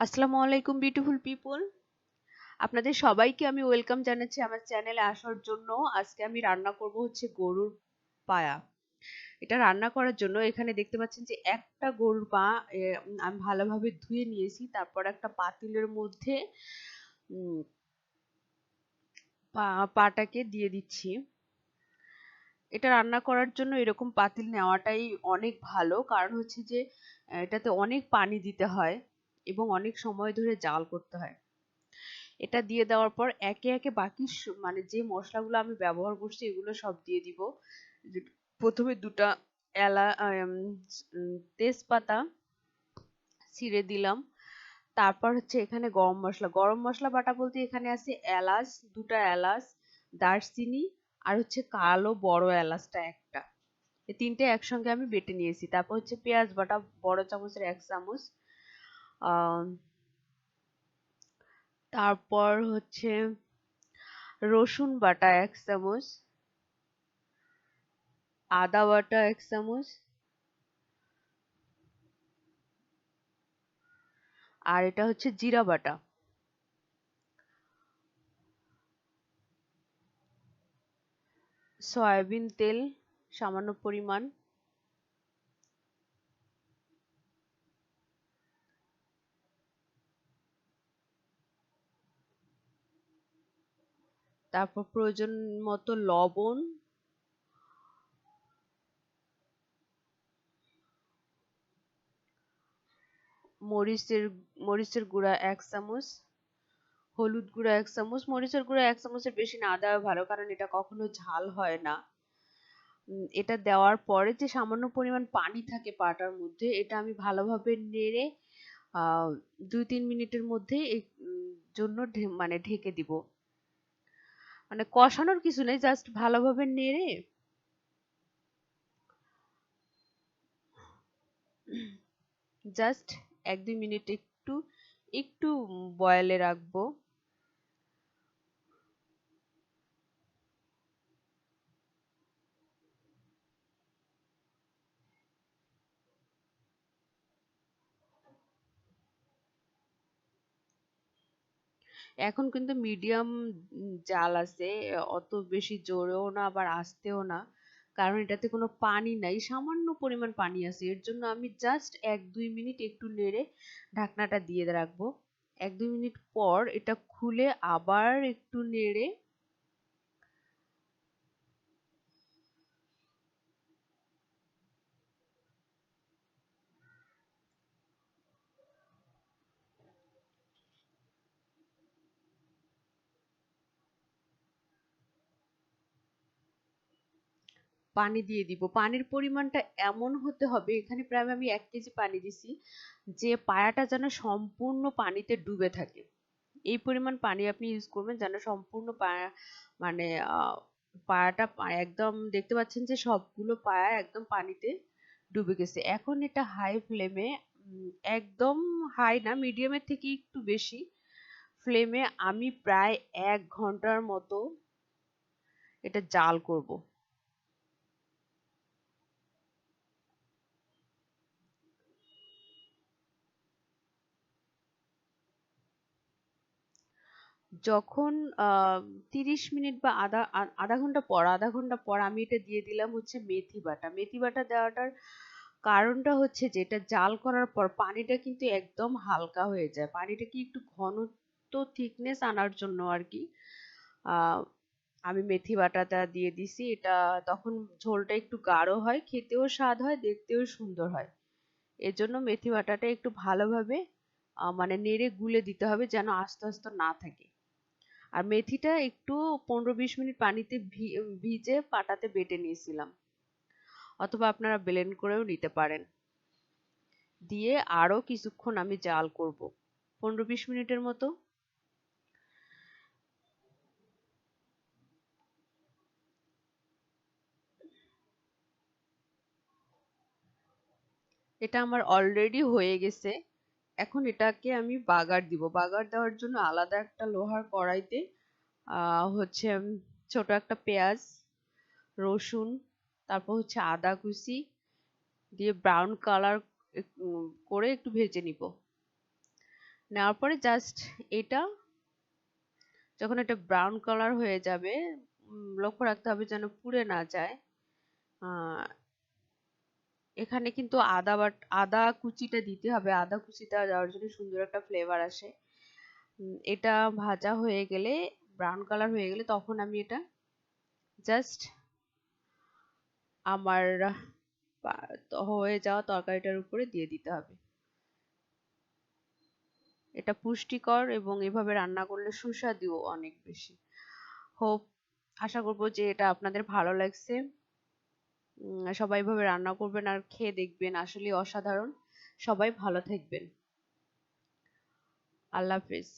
আসসালামু আলাইকুম beautiful people আপনাদের সবাইকে আমি ওয়েলকাম জানাচ্ছি আমার চ্যানেলে আসার জন্য। আজকে আমি রান্না করব হচ্ছে গরুর পায়া। এটা রান্না করার জন্য এখানে দেখতে পাচ্ছেন যে একটা গরুর পা আমি ভালোভাবে ধুয়ে নিয়েছি, তারপর একটা পাতিলের মধ্যে পাটাকে দিয়ে দিচ্ছি। এটা রান্না করার জন্য এরকম পাতিল নেওয়াটাই অনেক ভালো, কারণ হচ্ছে যে, এটাতে অনেক পানি দিতে হয়। এবং অনেক সময় ধরে জাল করতে হয়। এটা দিয়ে দেওয়ার পর একে একে বাকি মানে যে মশলাগুলো আমি ব্যবহার করছি এগুলো সব দিয়ে দিব। প্রথমে দুটা এলা তেজপাতা ছিঁড়ে দিলাম। তারপর হচ্ছে এখানে গরম মশলা। গরম মশলা বাটা বলতে এখানে আছে এলাচ, দুটা এলাচ, দারচিনি আর হচ্ছে কালো বড় এলাচটা একটা। এই তিনটে একসঙ্গে আমি বেটে নিয়েছি। তারপর হচ্ছে পেঁয়াজ বাটা বড় চামচের এক চামচ। তারপর হচ্ছে রসুন বাটা এক চামচ, আদা বাটা এক চামচ, আর এটা হচ্ছে জিরা বাটা। সয়াবিন তেল সামান্য পরিমাণ। তারপর প্রয়োজন মতো লবণ, মরিচের মরিচের গুঁড়া এক চামচ, হলুদ গুঁড়া এক চামচ। মরিচের গুঁড়া এক চামচের বেশি না দেওয়া ভালো, কারণ এটা কখনো ঝাল হয় না। এটা দেওয়ার পরে যে সামান্য পরিমাণ পানি থাকে পাটার মধ্যে, এটা আমি ভালোভাবে নেড়ে দুই তিন মিনিটের মধ্যে জন্য মানে ঢেকে দিব। মানে কষানোর কিছু নেই জাস্ট ভালোভাবে নেড়ে। জাস্ট এক দুই মিনিট একটু একটু বয়েলে রাখব। এখন কিন্তু মিডিয়াম জাল আছে, অত বেশি জোরেও না আবার আসতেও না। কারণ এটাতে কোনো পানি নাই, সামান্য পরিমাণ পানি আছে। এর জন্য আমি জাস্ট এক দুই মিনিট একটু নেড়ে ঢাকনাটা দিয়ে রাখব। এক দুই মিনিট পর এটা খুলে আবার একটু নেড়ে পানি দিয়ে দিব। পানির পরিমাণটা এমন হতে হবে, এখানে প্রায় আমি এক কেজি পানি দিছি, যে পায়াটা যেন সম্পূর্ণ পানিতে ডুবে থাকে। এই পরিমাণ পানি আপনি ইউজ করবেন যেন সম্পূর্ণ পায়া মানে পায়াটা একদম দেখতে পাচ্ছেন যে সবগুলো পায়া একদম পানিতে ডুবে গেছে। এখন এটা হাই ফ্লেমে একদম হাই না মিডিয়ামের থেকে একটু বেশি ফ্লেমে আমি প্রায় এক ঘণ্টার মতো এটা জাল করব। যখন তিরিশ মিনিট বা আধা আধা ঘণ্টা পর, আধা ঘণ্টা পর আমি এটা দিয়ে দিলাম হচ্ছে মেথি বাটা। মেথি বাটা দেওয়াটার কারণটা হচ্ছে যে, এটা জাল করার পর পানিটা কিন্তু একদম হালকা হয়ে যায়। পানিটা কি একটু ঘনত্ব থিকনেস আনার জন্য আর কি আমি মেথি বাটাটা দিয়ে দিছি। এটা তখন ঝোলটা একটু গাঢ় হয়, খেতেও স্বাদ হয়, দেখতেও সুন্দর হয়। এর জন্য মেথি বাটাটা একটু ভালোভাবে মানে নেড়ে গুলে দিতে হবে যেন আস্তে আস্তে না থাকে। আর মেথিটা একটু পনেরো বিশ মিনিট পানিতে ভিজে পাটাতে বেটে নিয়েছিলাম। অথবা আপনারা ব্লেন্ড করেও নিতে পারেন। দিয়ে আরও কিছুক্ষণ আমি জাল করব। পনেরো বিশ মিনিটের মতো। এটা আমার অলরেডি হয়ে গেছে। এখন এটাকে আমি বাগার দিব। বাগার দেওয়ার জন্য আলাদা একটা লোহার কড়াইতে হচ্ছে ছোট একটা পেঁয়াজ, রসুন, তারপর হচ্ছে আদা কুচি দিয়ে ব্রাউন কালার করে একটু ভেজে নিব। নেওয়ার পরে জাস্ট এটা, যখন এটা ব্রাউন কালার হয়ে যাবে লক্ষ্য রাখতে হবে যেন পুড়ে না যায়। এখানে কিন্তু আদা বাট, আদা কুচিটা দিতে হবে। আদা কুচিটা দেওয়ার জন্য সুন্দর একটা ফ্লেভার আসে। এটা ভাজা হয়ে গেলে ব্রাউন কালার হয়ে গেলে তখন আমি এটা জাস্ট আমার হয়ে যাওয়া তরকারিটার উপরে দিয়ে দিতে হবে। এটা পুষ্টিকর এবং এভাবে রান্না করলে সুস্বাদুও অনেক বেশি। হোপ, আশা করব যে এটা আপনাদের ভালো লাগছে। সবাই এভাবে রান্না করবেন আর খেয়ে দেখবেন। আসলে অসাধারণ। সবাই ভালো থাকবেন। আল্লাহ হাফিজ।